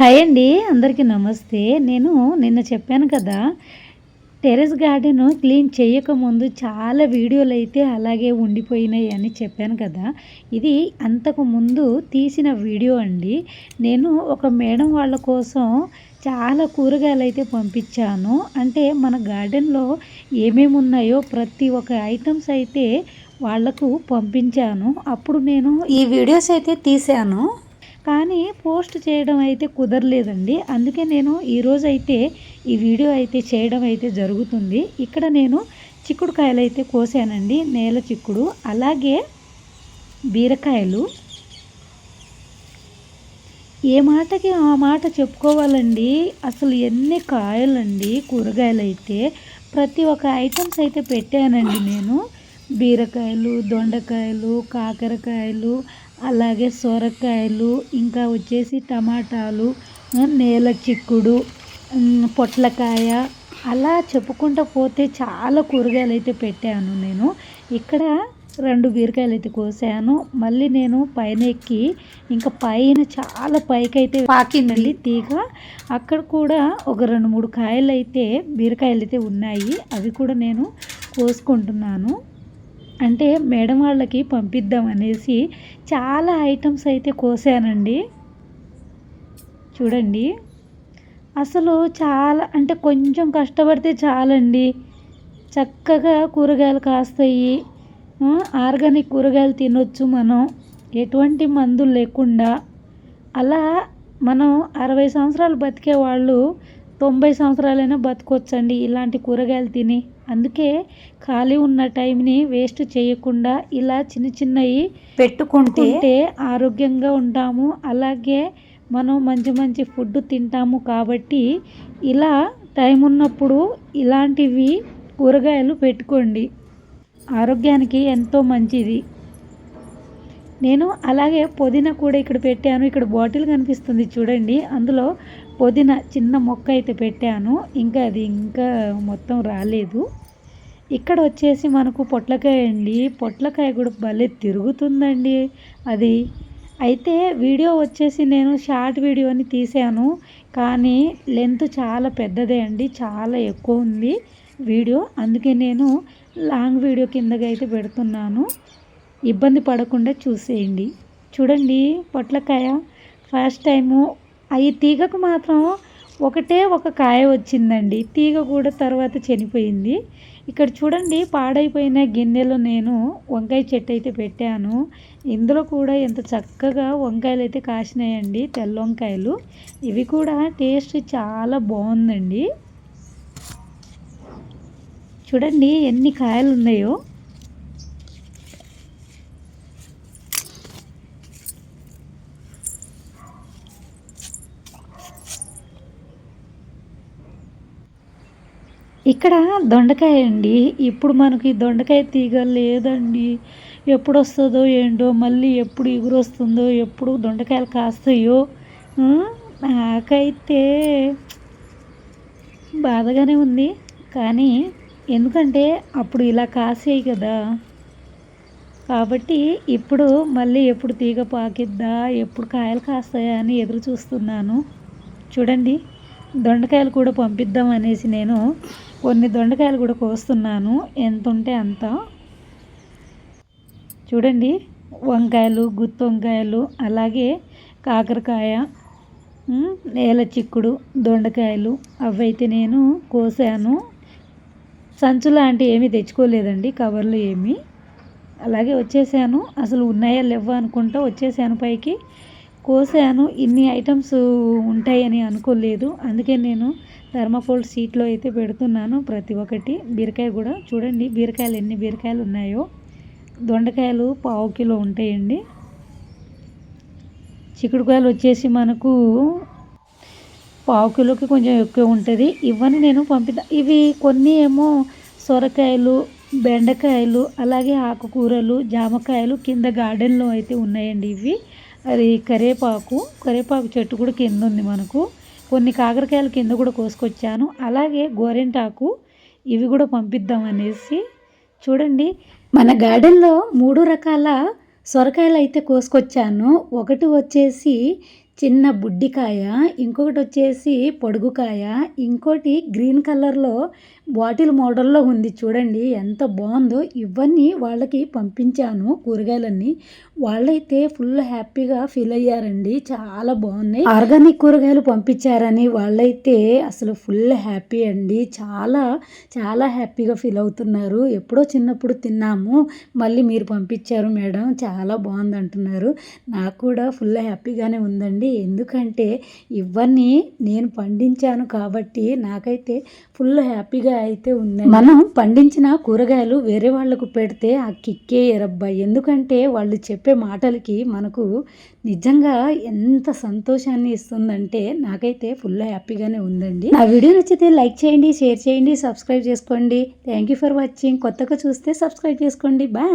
Hi అండి అందరికీ నమస్తే. నేను నిన్న చెప్పాను కదా టెరెస్ గార్డెన్ క్లీన్ చేయకముందు చాలా వీడియోలు అయితే అలాగే ఉండిపోయినాయి అని చెప్పాను కదా. ఇది అంతకు ముందు తీసిన వీడియో అండి. నేను ఒక మేడం వాళ్ళ కోసం చాలా కూరగాయలు అయితే పంపించాను. అంటే మన గార్డెన్లో ఏమేమి ఉన్నాయో ప్రతి ఒక్క ఐటమ్స్ అయితే వాళ్ళకు పంపించాను. అప్పుడు నేను ఈ వీడియోస్ అయితే తీశాను. కానీ పోస్ట్ చేయడం అయితే కుదరలేదండి. అందుకే నేను ఈరోజు అయితే ఈ వీడియో అయితే చేయడం అయితే జరుగుతుంది. ఇక్కడ నేను చిక్కుడుకాయలు అయితే కోసానండి. నేల చిక్కుడు అలాగే బీరకాయలు. ఏ మాటకి ఆ మాట చెప్పుకోవాలండి? అసలు ఎన్ని కాయలండి కూరగాయలు అయితే ప్రతి ఒక్క ఐటమ్స్ అయితే పెట్టానండి నేను. బీరకాయలు దొండకాయలు కాకరకాయలు అలాగే సొరకాయలు ఇంకా వచ్చేసి టమాటాలు నేల చిక్కుడు పొట్లకాయ అలా చెప్పుకుంటూ పోతే చాలా కూరగాయలు అయితే పెట్టాను నేను. ఇక్కడ రెండు బీరకాయలు అయితే కోసాను. మళ్ళీ నేను పైన ఎక్కి ఇంకా పైన చాలా పైకి అయితే పాకిందండి. తీగ. అక్కడ కూడా ఒక రెండు మూడు కాయలు అయితే బీరకాయలు అయితే ఉన్నాయి. అవి కూడా నేను కోసుకుంటున్నాను. అంటే మేడం వాళ్ళకి పంపిద్దాం అనేసి చాలా ఐటమ్స్ అయితే కోసానండి. చూడండి. అసలు చాలా అంటే కొంచెం కష్టపడితే చాలండి. చక్కగా కూరగాయలు కాస్తాయి. ఆర్గానిక్ కూరగాయలు తినొచ్చు మనం. ఎటువంటి మందులు లేకుండా. అలా మనం అరవై సంవత్సరాలు బతికే వాళ్ళు తొంభై సంవత్సరాలైనా బతకొచ్చండి ఇలాంటి కూరగాయలు తిని. అందుకే ఖాళీ ఉన్న టైంని వేస్ట్ చేయకుండా ఇలా చిన్న చిన్నవి పెట్టుకుంటే ఆరోగ్యంగా ఉంటాము. అలాగే మనం మంచి మంచి ఫుడ్ తింటాము కాబట్టి ఇలా టైం ఉన్నప్పుడు ఇలాంటివి కూరగాయలు పెట్టుకోండి. ఆరోగ్యానికి ఎంతో మంచిది. నేను అలాగే పుదీనా కూడా ఇక్కడ పెట్టాను. ఇక్కడ బాటిల్ కనిపిస్తుంది చూడండి. అందులో పుదీనా చిన్న మొక్క అయితే పెట్టాను. ఇంకా అది ఇంకా మొత్తం రాలేదు. ఇక్కడ వచ్చేసి మనకు పొట్లకాయ అండి. పొట్లకాయ కూడా భలే తిరుగుతుందండి అది. అయితే వీడియో వచ్చేసి నేను షార్ట్ వీడియోని తీసాను కానీ లెంత్ చాలా పెద్దదే అండి. చాలా ఎక్కువ ఉంది వీడియో. అందుకే నేను లాంగ్ వీడియో కిందగా అయితే పెడుతున్నాను. ఇబ్బంది పడకుండా చూసేయండి. చూడండి పొట్లకాయ. ఫస్ట్ టైము అవి తీగకు మాత్రం ఒకటే ఒక కాయ వచ్చిందండి. తీగ కూడా తర్వాత చనిపోయింది. ఇక్కడ చూడండి పాడైపోయిన గిన్నెలో నేను వంకాయ చెట్టు అయితే పెట్టాను. ఇందులో కూడా ఎంత చక్కగా వంకాయలు అయితే కాసినాయండి తెల్ల వంకాయలు. ఇవి కూడా టేస్ట్ చాలా బాగుందండి. చూడండి ఎన్ని కాయలు ఉన్నాయో. ఇక్కడ దొండకాయ అండి. ఇప్పుడు మనకి దొండకాయ తీగ లేదండి. ఎప్పుడు వస్తుందో ఏంటో మళ్ళీ ఎప్పుడు ఎగురు వస్తుందో ఎప్పుడు దొండకాయలు కాస్తాయో నాకైతే బాధగానే ఉంది. కానీ ఎందుకంటే అప్పుడు ఇలా కాసేయి కదా. కాబట్టి ఇప్పుడు మళ్ళీ ఎప్పుడు తీగ పాకిద్దా ఎప్పుడు కాయలు కాస్తాయా అని ఎదురు చూస్తున్నాను. చూడండి. దొండకాయలు కూడా పంపిద్దాం అనేసి నేను కొన్ని దొండకాయలు కూడా కోస్తున్నాను. ఎంత ఉంటే అంత. చూడండి వంకాయలు గుత్తి వంకాయలు అలాగే కాకరకాయ నేల చిక్కుడు దొండకాయలు అవైతే నేను కోసాను. సంచు లాంటి ఏమీ తెచ్చుకోలేదండి కవర్లు ఏమీ. అలాగే వచ్చేసాను. అసలు ఉన్నాయా లేవా అనుకుంటా వచ్చేసాను పైకి. కోసాను. ఇన్ని ఐటమ్స్ ఉంటాయని అనుకోలేదు. అందుకే నేను థర్మాకోల్ సీట్లో అయితే పెడుతున్నాను ప్రతి ఒక్కటి. బీరకాయ కూడా చూడండి బీరకాయలు ఎన్ని బీరకాయలు ఉన్నాయో. దొండకాయలు పావు కిలో ఉంటాయండి. చిక్కుడుకాయలు వచ్చేసి మనకు పావు కిలోకి కొంచెం ఎక్కువ ఉంటుంది. ఇవన్నీ నేను పంపిద్దా ఇవి కొన్ని ఏమో సొరకాయలు బెండకాయలు అలాగే ఆకుకూరలు జామకాయలు కింద గార్డెన్లో అయితే ఉన్నాయండి ఇవి. అది కరేపాకు కరేపాకు చెట్టు కూడా కింద ఉంది మనకు. కొన్ని కాకరకాయలు కింద కూడా కోసుకొచ్చాను. అలాగే గోరింటాకు ఇవి కూడా పంపిద్దాం అనేసి. చూడండి మన గార్డెన్లో మూడు రకాల సొరకాయలు అయితే కోసుకొచ్చాను. ఒకటి వచ్చేసి చిన్న బుడ్డికాయ ఇంకొకటి వచ్చేసి పొడుగుకాయ ఇంకోటి గ్రీన్ కలర్లో బాటిల్ మోడల్లో ఉంది చూడండి ఎంత బాగుందో. ఇవన్నీ వాళ్ళకి పంపించాను కూరగాయలన్నీ. వాళ్ళైతే ఫుల్ హ్యాపీగా ఫీల్ అయ్యారండి చాలా బాగున్నాయి. ఆర్గానిక్ కూరగాయలు పంపించారని వాళ్ళైతే అసలు ఫుల్ హ్యాపీ అండి చాలా చాలా హ్యాపీగా ఫీల్ అవుతున్నారు. ఎప్పుడో చిన్నప్పుడు తిన్నాము మళ్ళీ మీరు పంపించారు మేడం చాలా బాగుంది అంటున్నారు నాకు కూడా ఫుల్ హ్యాపీగానే ఉందండి. ఎందుకంటే ఇవన్నీ నేను పండించాను కాబట్టి నాకైతే ఫుల్ హ్యాపీగా అయితే ఉంది మనం పండించిన కూరగాయలు వేరే వాళ్ళకు పెడితే ఆ కిక్కే ఎరబ్బా. ఎందుకంటే వాళ్ళు చెప్పే మాటలకి మనకు నిజంగా ఎంత సంతోషాన్ని ఇస్తుందంటే నాకైతే ఫుల్ హ్యాపీగానే ఉందండి. నా వీడియో నచ్చితే లైక్ చేయండి షేర్ చేయండి సబ్స్క్రైబ్ చేసుకోండి. థ్యాంక్ యూ ఫర్ వాచింగ్ కొత్తగా చూస్తే సబ్స్క్రైబ్ చేసుకోండి. బాయ్